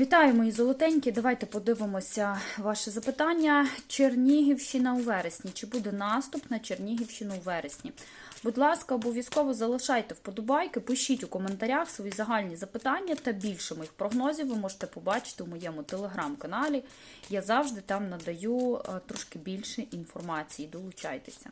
Вітаю, мої золотенькі. Давайте подивимося ваше запитання. Чернігівщина у вересні. Чи буде наступ на Чернігівщину у вересні? Будь ласка, обов'язково залишайте вподобайки, пишіть у коментарях свої загальні запитання та більше моїх прогнозів ви можете побачити у моєму телеграм-каналі. Я завжди там надаю е, трошки більше інформації. Долучайтеся.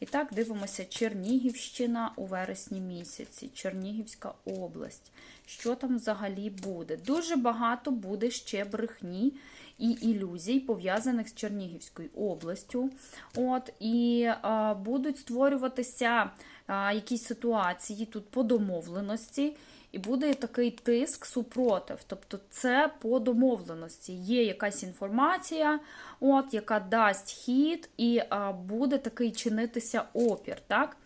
І так, дивимося Чернігівщина у вересні місяці, Чернігівська область. Що там взагалі буде? Дуже багато буде ще брехні і ілюзій, пов'язаних з Чернігівською областю. От, І а, будуть створюватися а, якісь ситуації тут по домовленості. І буде такий тиск супротив. Тобто це по домовленості. Є якась інформація, от, яка дасть хід, і а, буде такий чинитися опір. Так?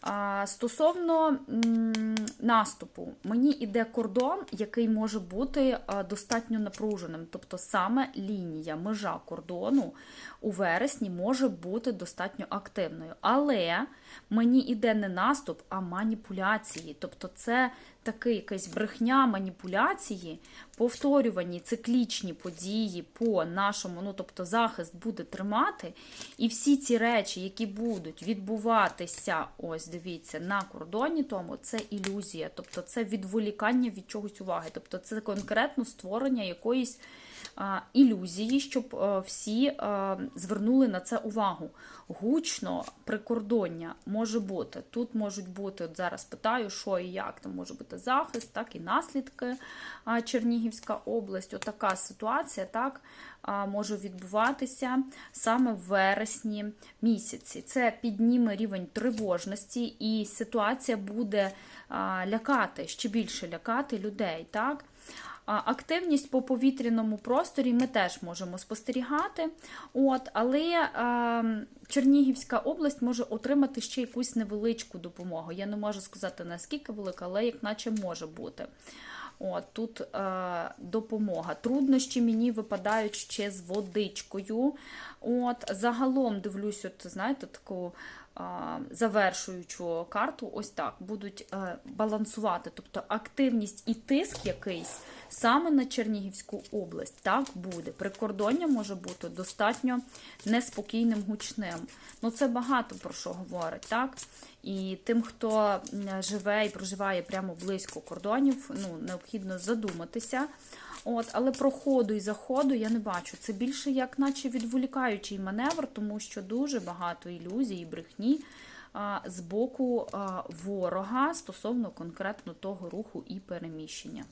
А, Стосовно м, наступу, мені йде кордон, який може бути а, достатньо напруженим. Тобто саме лінія, межа кордону у вересні може бути достатньо активною. Але мені йде не наступ, а маніпуляції. Тобто, це такий якась брехня, маніпуляції, повторювані циклічні події по нашому, ну тобто захист буде тримати. І всі ці речі, які будуть відбуватися, ось дивіться, на кордоні, тому це ілюзія, тобто це відволікання від чогось уваги, тобто це конкретно створення якоїсь ілюзії, щоб а, всі а, звернули на це увагу. Гучно прикордоння може бути. Тут можуть бути, от зараз питаю, що і як там може бути захист, так і наслідки Чернігівська область. Отака ситуація так може відбуватися саме в вересні місяці. Це підніме рівень тривожності, і ситуація буде лякати, ще більше лякати людей. так. Активність по повітряному просторі ми теж можемо спостерігати. От, Але Чернігівська область може отримати ще якусь невеличку допомогу. Я не можу сказати, наскільки велика, але як наче може бути. От, Тут е, допомога. Труднощі мені випадають ще з водичкою. От, Загалом дивлюсь, от, знаєте, таку завершуючу карту, ось так, будуть е, балансувати. Тобто активність і тиск якийсь саме на Чернігівську область так буде. Прикордоння може бути достатньо неспокійним, гучним. Ну, це багато про що говорить, так? І тим, хто живе і проживає прямо близько кордонів, ну, необхідно задуматися. От, Але проходу і заходу я не бачу. Це більше як наче відволікаючий маневр, тому що дуже багато ілюзій і брехні а, з боку ворога стосовно конкретно того руху і переміщення.